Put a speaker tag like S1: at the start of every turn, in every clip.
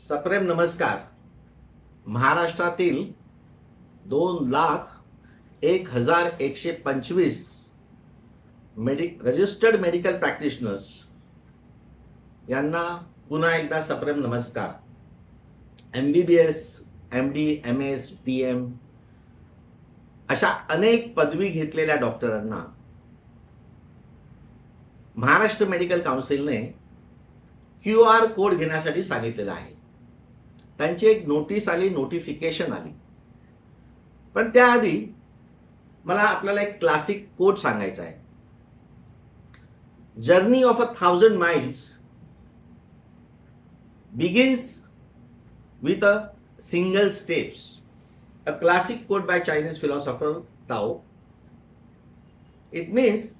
S1: सप्रेम नमस्कार. महाराष्ट्रातील दोन लाख एक हजार एकशे पंचवीस मेडि रजिस्टर्ड मेडिकल प्रॅक्टिशनर्स यांना पुन्हा एकदा सप्रेम नमस्कार. M B B S M D M S D M अशा अनेक पदवी घेतलेल्या डॉक्टरांना महाराष्ट्र मेडिकल काउन्सिलने क्यू आर कोड घेण्यासाठी सांगितलेलं आहे. त्यांची एक नोटीस आली नोटिफिकेशन आली. पण त्याआधी मला आपल्याला एक क्लासिक कोट सांगायचा आहे. Journey of a thousand miles begins with a single steps a classic quote by Chinese philosopher Tao it means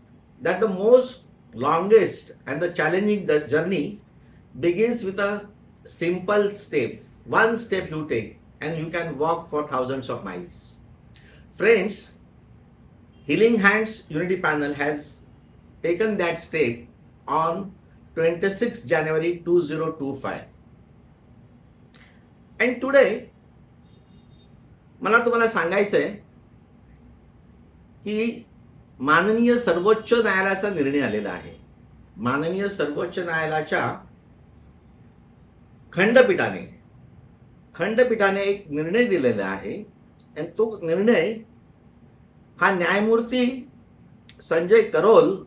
S1: that the most longest and the challenging the journey begins with a simple step. One step you take and you can walk for thousands of miles friends healing hands unity panel has taken that step on 26 january 2025 and today मला तुम्हाला सांगायचं आहे की माननीय सर्वोच्च न्यायालयाचा निर्णय आलेला आहे माननीय सर्वोच्च न्यायालयाच्या खंडपीठाने खंडपीठाने एक निर्णय दिलेला आहे. आणि तो निर्णय हा न्यायमूर्ती संजय करोल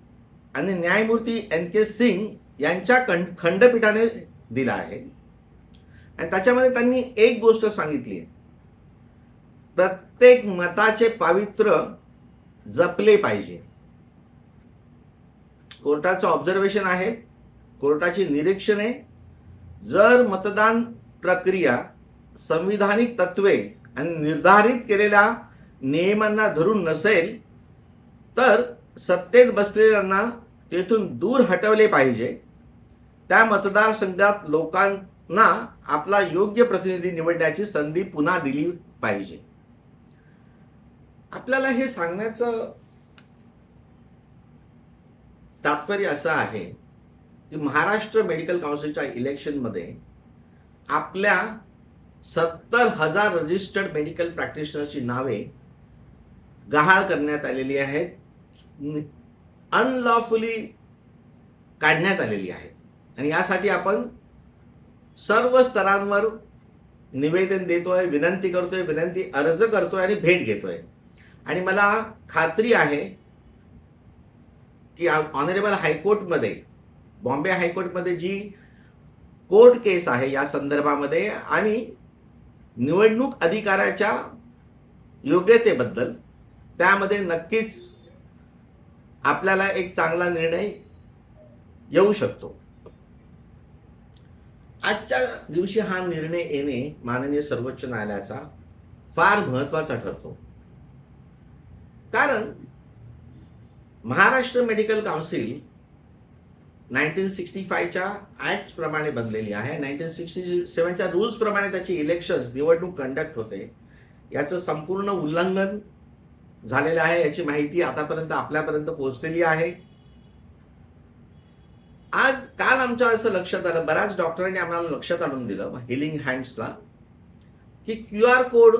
S1: आणि न्यायमूर्ती एन के सिंग यांच्या खंड खंडपीठाने दिला आहे. आणि त्याच्यामध्ये त्यांनी एक गोष्ट सांगितली. आहे प्रत्येक मताचे पावित्र्य जपले पाहिजे. कोर्टाचं ऑब्झर्वेशन आहे. कोर्टाची निरीक्षणे. जर मतदान प्रक्रिया संविधानिक तत्वे आणि निर्धारित केलेल्या नियमांना धरून नसेल तर सत्तेत बसलेल्यांना तेथून दूर हटवले पाहिजे. त्या मतदारसंघात लोकांना आपला योग्य प्रतिनिधी निवडण्याची संधी पुन्हा दिली पाहिजे. आपल्याला हे सांगण्याचं तात्पर्य असं आहे की महाराष्ट्र मेडिकल काउन्सिलच्या इलेक्शनमध्ये आपल्या सत्तर हजार रजिस्टर्ड मेडिकल प्रॅक्टिशनरची नावे गहाळ करण्यात आलेली आहेत. अनलॉफुली काढण्यात आलेली आहेत. आणि यासाठी आपण सर्व स्तरांवर निवेदन देतोय विनंती करतोय विनंती अर्ज करतोय आणि भेट घेतोय. आणि मला खात्री आहे की ऑनरेबल हायकोर्टमध्ये बॉम्बे हायकोर्टमध्ये जी कोर्ट केस आहे या संदर्भामध्ये आणि निवडणूक अधिकाराच्या योग्यतेबद्दल त्यामध्ये नक्कीच आपल्याला एक चांगला निर्णय येऊ शकतो. आजच्या दिवशी हा निर्णय येणे माननीय सर्वोच्च न्यायालयाचा फार महत्त्वाचा ठरतो. कारण Maharashtra medical council nineteen sixty फायच्या ॲक्टप्रमाणे बनलेली आहे. नाईन्टीन सिक्स्टी सेवनच्या रूल्स प्रमाणे त्याची इलेक्शन्स निवडणूक कंडक्ट होते. याचं संपूर्ण उल्लंघन झालेलं आहे याची माहिती आतापर्यंत आपल्यापर्यंत पोहोचलेली आहे. आज काल आमच्या असं लक्षात आलं बऱ्याच डॉक्टरांनी आम्हाला लक्षात आणून दिलं हिलिंग हँड्सला की क्यू आर कोड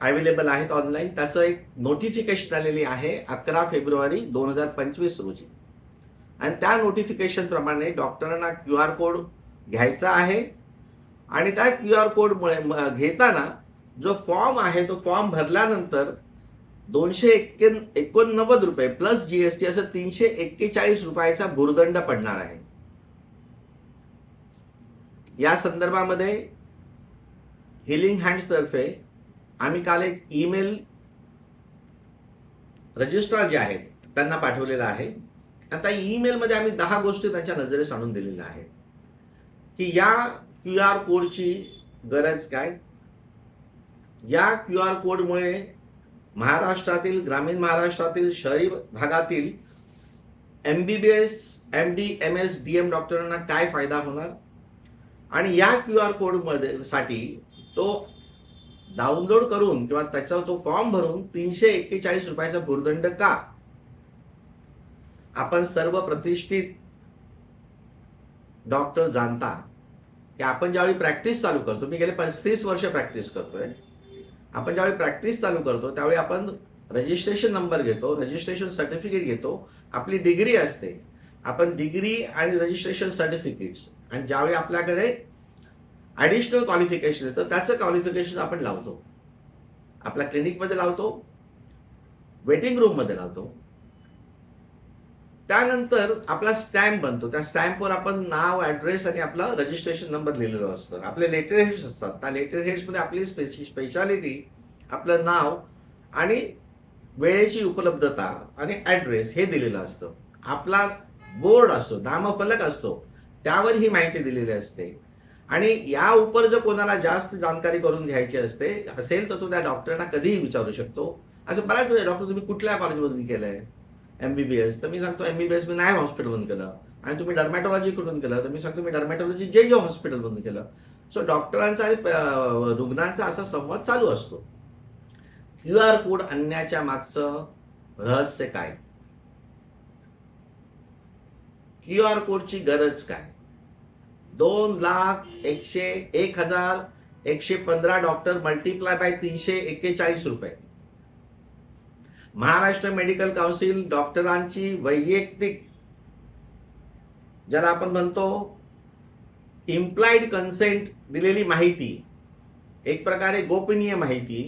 S1: अवेलेबल आहेत ऑनलाईन त्याचं एक नोटिफिकेशन आलेली आहे अकरा फेब्रुवारी दोन हजार पंचवीस रोजी. आणि त्या नोटिफिकेशन प्रमाणे डॉक्टरांना क्यू आर कोड घ्यायचा आहे. आणि त्या क्यू आर कोडमुळे घेताना जो फॉर्म आहे तो फॉर्म भरल्यानंतर दोनशे एक्के एकोणनव्वद रुपये प्लस जी एस टी असं तीनशे एक्केचाळीस रुपयाचा भुर्दंड पडणार आहे. या संदर्भामध्ये हिलिंग हँड्सतर्फे आम्ही काल एक ईमेल रजिस्ट्रार जे आहेत त्यांना पाठवलेला आहे. आता ईमेलमध्ये आम्ही दहा गोष्टी त्यांच्या नजरेस आणून दिलेल्या आहेत. की या क्यू आर कोडची गरज काय? या क्यू आर कोडमुळे महाराष्ट्रातील ग्रामीण महाराष्ट्रातील शहरी भागातील M B B S M D M S D M डॉक्टरांना काय फायदा होणार? आणि या क्यू आर कोडमध्ये साठी तो डाउनलोड करून किंवा त्याचा तो फॉर्म भरून तीनशे एक्केचाळीस रुपयाचा भूर्दंड का? आपण सर्व प्रतिष्ठित डॉक्टर जाणता की आपण ज्यावेळी प्रॅक्टिस चालू करतो मी गेले पस्तीस वर्ष प्रॅक्टिस करतोय. आपण ज्यावेळी प्रॅक्टिस चालू करतो त्यावेळी आपण रजिस्ट्रेशन नंबर घेतो रजिस्ट्रेशन सर्टिफिकेट घेतो आपली डिग्री असते. आपण डिग्री आणि रजिस्ट्रेशन सर्टिफिकेट्स आणि ज्यावेळी आपल्याकडे ॲडिशनल क्वालिफिकेशन येतं त्याचं क्वालिफिकेशन आपण लावतो. आपल्या क्लिनिकमध्ये लावतो वेटिंग रूममध्ये लावतो. त्यानंतर आपला स्टॅम्प बनतो. त्या स्टॅम्पवर आपण नाव ॲड्रेस आणि आपला रजिस्ट्रेशन नंबर लिहिलेलो असतं. आपले लेटर हेड्स असतात. त्या लेटर हेड्समध्ये आपली स्पेसि स्पेशालिटी आपलं नाव आणि वेळेची उपलब्धता आणि ॲड्रेस हे दिलेलं असतं. आपला बोर्ड असतो नामफलक असतो त्यावर ही माहिती दिलेली असते. आणि या उपर जर कोणाला जास्त जाणकारी करून घ्यायची असते असेल तर तो त्या डॉक्टरना कधीही विचारू शकतो. असं बऱ्याच वेळा डॉक्टर तुम्ही कुठल्या कॉलेजमधून केलंय? एम बी बी एस तर मी सांगतो एम बी बी एस मी नाय हॉस्पिटलमधून केलं. आणि तुम्ही डर्मॅटॉलॉजी कुठून केलं? तर मी सांगतो मी डर्मॅटॉलॉजी जे जे हॉस्पिटलमधून केलं. सो डॉक्टरांचा आणि रुग्णांचा असा संवाद चालू असतो. क्यू आर कोड आणण्याच्या मागचं रहस्य काय? क्यू आर कोडची गरज काय? दोन लाख एकशे एक हजार एकशे पंधरा डॉक्टर मल्टिप्लाय बाय तीनशे एक्केचाळीस रुपये. महाराष्ट्र मेडिकल काउन्सिल डॉक्टरांची वैयक्तिक ज्याला आपण म्हणतो इम्प्लाइड कन्सेंट दिलेली माहिती एक प्रकारे गोपनीय माहिती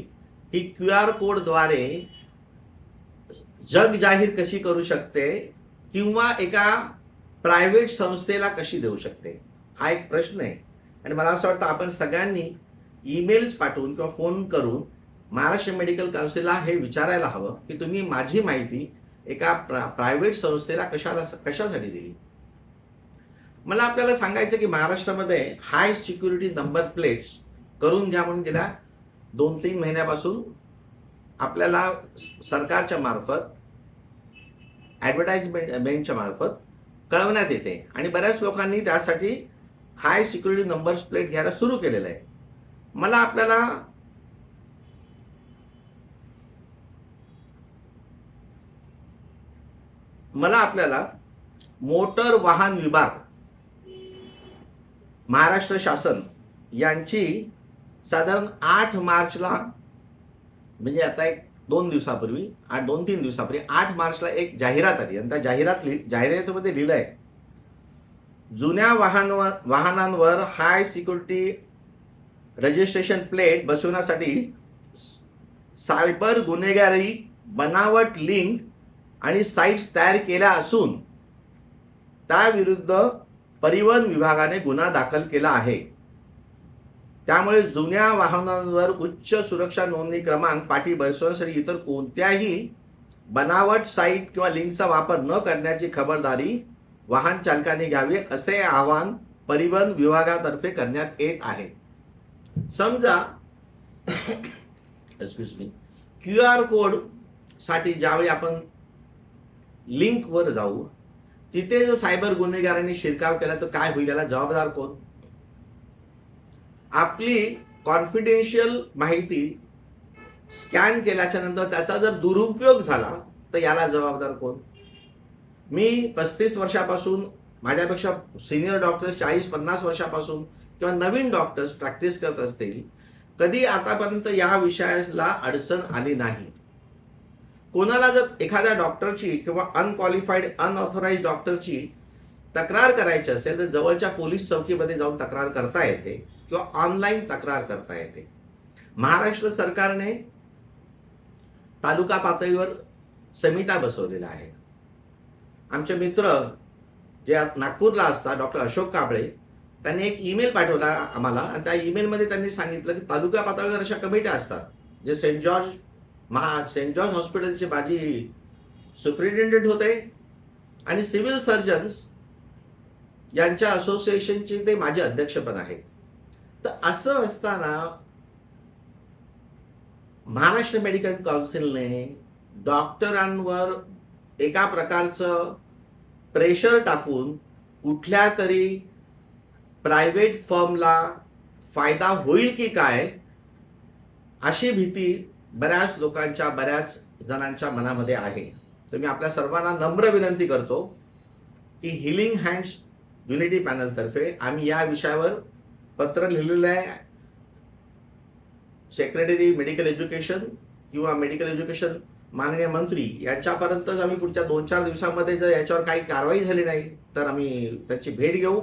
S1: ही क्यू आर कोडद्वारे जग जाहीर कशी करू शकते किंवा एका प्रायव्हेट संस्थेला कशी देऊ शकते? हा एक प्रश्न आहे. आणि मला असं वाटतं आपण सगळ्यांनी ईमेल्स पाठवून किंवा फोन करून महाराष्ट्र मेडिकल काउन्सिलला हे विचारायला हवं की तुम्ही माझी माहिती एका प्रा प्रायव्हेट संस्थेला कशाला कशासाठी दिली? मला आपल्याला सांगायचं की महाराष्ट्रामध्ये हाय सिक्युरिटी नंबर प्लेट्स करून घ्या म्हणून गेल्या दोन तीन महिन्यापासून आपल्याला सरकारच्या मार्फत ॲडव्हर्टाइजमेंटच्या मार्फत कळवण्यात येते. आणि बऱ्याच लोकांनी त्यासाठी हाय सिक्युरिटी नंबर्स प्लेट घ्यायला सुरू केलेलं आहे. मला आपल्याला मला आपल्याला मोटर वाहन विभाग महाराष्ट्र शासन यांची साधारण आठ मार्चला म्हणजे आता एक दोन दिवसापूर्वी आठ दोन तीन दिवसापूर्वी आठ मार्चला एक जाहिरात आली. आणि त्या जाहिरात लि जाहिरातीमध्ये लिहिलं आहे जुन्या वाहन वाहनांवर हाय सिक्युरिटी रजिस्ट्रेशन प्लेट बसवण्यासाठी सायबर गुन्हेगारी बनावट लिंक आणि साईट्स तयार केल्या असून त्याविरुद्ध परिवहन विभागाने गुन्हा दाखल केला आहे. त्यामुळे जुन्या वाहनांवर उच्च सुरक्षा नोंदणी क्रमांक पाठी बसवण्यासाठी इतर कोणत्याही बनावट साईट किंवा लिंकचा वापर न करण्याची खबरदारी वाहन चालकांनी घ्यावी असे आवाहन परिवहन विभागातर्फे करण्यात येत आहे. समजा एक्सक्यूज मी क्यू आर कोडसाठी ज्यावेळी आपण लिंकवर जाऊ. तिथे जर सायबर गुन्हेगारांनी शिरकाव केला तर काय होईल? याला जबाबदार कोण? आपली कॉन्फिडेन्शियल माहिती स्कॅन केल्याच्यानंतर त्याचा जर दुरुपयोग झाला तर याला जबाबदार कोण? मी पस्तीस वर्षापासून माझ्यापेक्षा सिनियर डॉक्टर्स चाळीस पन्नास वर्षापासून किंवा नवीन डॉक्टर्स प्रॅक्टिस करत असतील कधी आतापर्यंत या विषयाला अडचण आली नाही. कोणाला जर एखाद्या डॉक्टरची किंवा अनक्वालिफाईड अनऑथोराईज डॉक्टरची तक्रार करायची असेल तर जवळच्या पोलीस चौकीमध्ये जाऊन तक्रार करता येते किंवा ऑनलाईन तक्रार करता येते. महाराष्ट्र सरकारने तालुका पातळीवर समिता बसवलेल्या आहेत. आमचे मित्र जे नागपूरला असतात डॉक्टर अशोक काबळे त्यांनी एक ईमेल पाठवला आम्हाला. आणि त्या ईमेलमध्ये त्यांनी सांगितलं की तालुका पातळीवर अशा कमिट्या असतात जे सेंट जॉर्ज मा सेंट जॉर्ज हॉस्पिटलचे माजी सुप्रिटेंडेंट होते आणि सिव्हिल सर्जन्स यांच्या असोसिएशनचे ते माझे अध्यक्ष पण आहेत. तर असं असताना महाराष्ट्र मेडिकल काउन्सिलने डॉक्टरांवर एका प्रकारचं प्रेशर टाकून कुठल्या तरी प्रायव्हेट फर्मला फायदा होईल की काय अशी भीती बऱ्याच लोकांच्या बऱ्याच जणांच्या मनामध्ये आहे. तर मी आपल्या सर्वांना नम्र विनंती करतो की हिलिंग हँड्स युनिटी पॅनलतर्फे आम्ही या विषयावर पत्र लिहिलेलं आहे. सेक्रेटरी मेडिकल एज्युकेशन किंवा मेडिकल एज्युकेशन माननीय मंत्री यांच्यापर्यंतच आम्ही पुढच्या दोन चार दिवसामध्ये जर याच्यावर काही कारवाई झाली नाही तर आम्ही त्याची भेट घेऊ.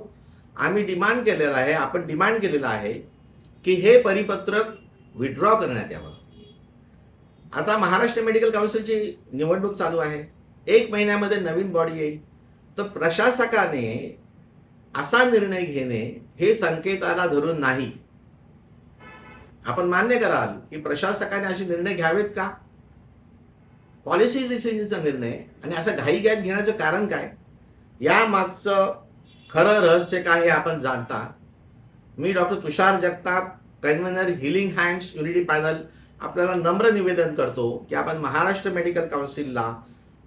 S1: आम्ही डिमांड केलेला आहे आपण डिमांड केलेलं आहे की हे परिपत्रक विड्रॉ करण्यात यावं. आता महाराष्ट्र मेडिकल काउन्सिलची निवडणूक चालू आहे. एक महिन्यामध्ये नवीन बॉडी येईल. तर प्रशासकाने असा निर्णय घेणे हे संकेताला धरून नाही. आपण मान्य कराल की प्रशासकाने असे निर्णय घ्यावेत का? पॉलिसी डिसिजनचा निर्णय आणि असं घाईघाईत घेण्याचं कारण काय? या मागचं खरं रहस्य काय हे आपण जाणता. मी doctor Tushar Jagtap convener healing hands unity panel आपल्याला नम्र निवेदन करतो की आपण महाराष्ट्र मेडिकल काउन्सिलला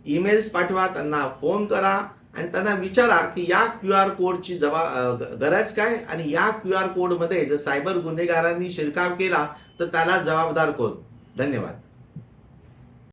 S1: ईमेल्स पाठवा त्यांना फोन करा आणि त्यांना विचारा की या क्यू आर कोडची जबा गरज काय? आणि या क्यू आर कोडमध्ये जर सायबर गुन्हेगारांनी शिरकाव केला तर त्याला जबाबदार कोण? धन्यवाद.